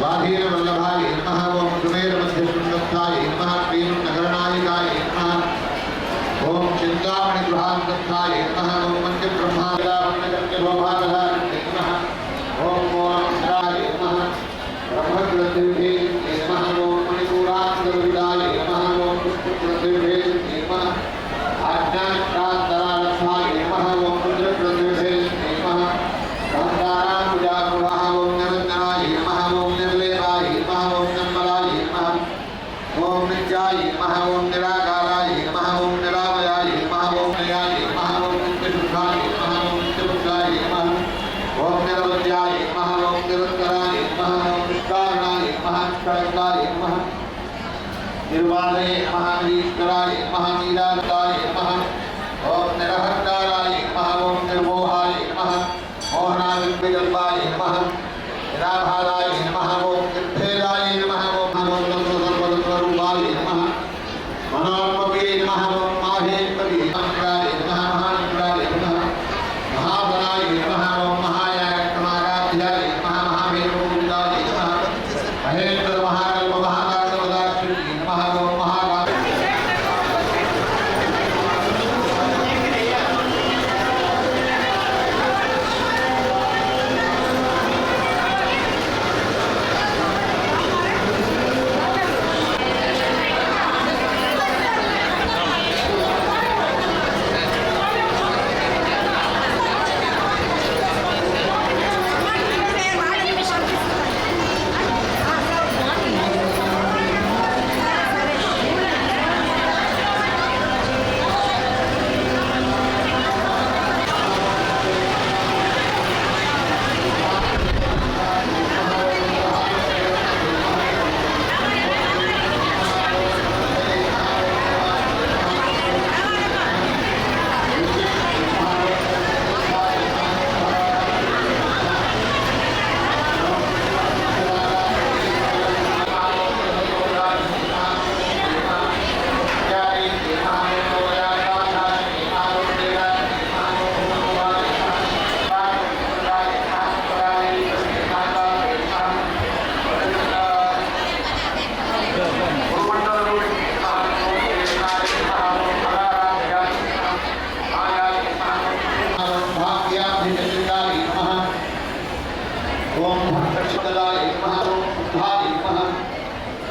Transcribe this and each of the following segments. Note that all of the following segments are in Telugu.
वाधीन वल्लभाय नमः ओम निर्वाणे महानीश्वराय महानीराकाय महम और निरहंकाराय महम ओम निर्मोहाय महम मोहनाविद्विजल्पाय महम निराभाराय महम ओम निर्भेदाय महम ओम मनोरम सर्वस्वरूपाय महम मनोरम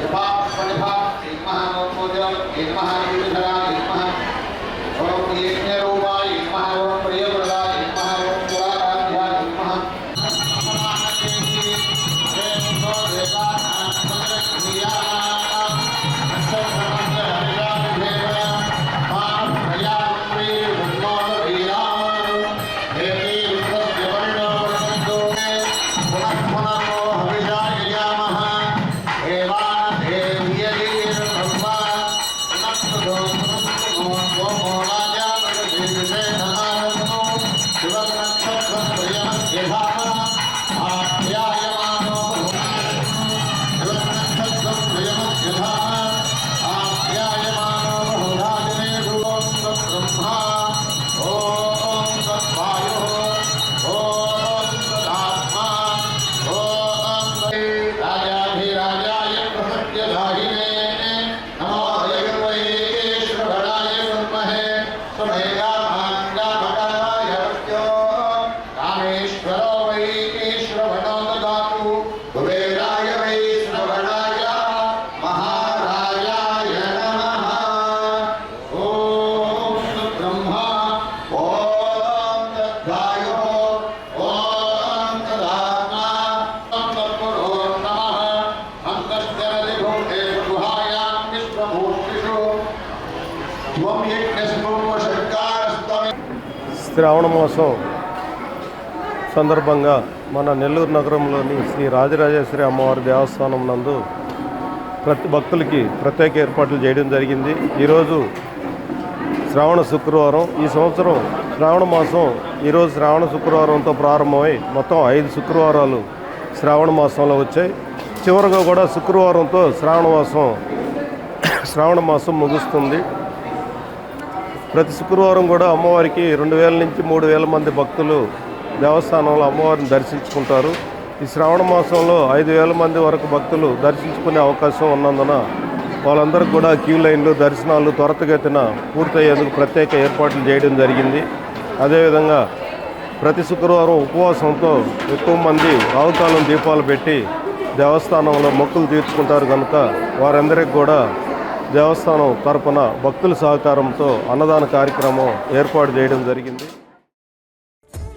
यथा मणिभा श्रीमहामोत्मोदरम् हे नमः శ్రావణ మాసం సందర్భంగా మన నెల్లూరు నగరంలోని శ్రీ రాజరాజేశ్వరి అమ్మవారి దేవస్థానం నందు ప్రతి భక్తులకి ప్రత్యేక ఏర్పాట్లు చేయడం జరిగింది. ఈరోజు శ్రావణ శుక్రవారం. ఈ సంవత్సరం శ్రావణ మాసం ఈరోజు శ్రావణ శుక్రవారంతో ప్రారంభమై మొత్తం ఐదు శుక్రవారాలు శ్రావణ మాసంలో వచ్చాయి. చివరిగా కూడా శుక్రవారంతో శ్రావణ మాసం శ్రావణ మాసం ముగుస్తుంది. ప్రతి శుక్రవారం కూడా అమ్మవారికి రెండు వేల నుంచి మూడు వేల మంది భక్తులు దేవస్థానంలో అమ్మవారిని దర్శించుకుంటారు. ఈ శ్రావణ మాసంలో ఐదు వేల మంది వరకు భక్తులు దర్శించుకునే అవకాశం ఉన్నందున వాళ్ళందరికీ కూడా క్యూ లైన్లు దర్శనాలు త్వరతగతిన పూర్తయ్యేందుకు ప్రత్యేక ఏర్పాట్లు చేయడం జరిగింది. అదేవిధంగా ప్రతి శుక్రవారం ఉపవాసంతో ఎక్కువ మంది రావుకాలం దీపాలు పెట్టి దేవస్థానంలో మొక్కులు తీర్చుకుంటారు కనుక వారందరికీ కూడా దేవస్థానం తరపున భక్తుల సహకారంతో అన్నదాన కార్యక్రమం ఏర్పాటు చేయడం జరిగింది.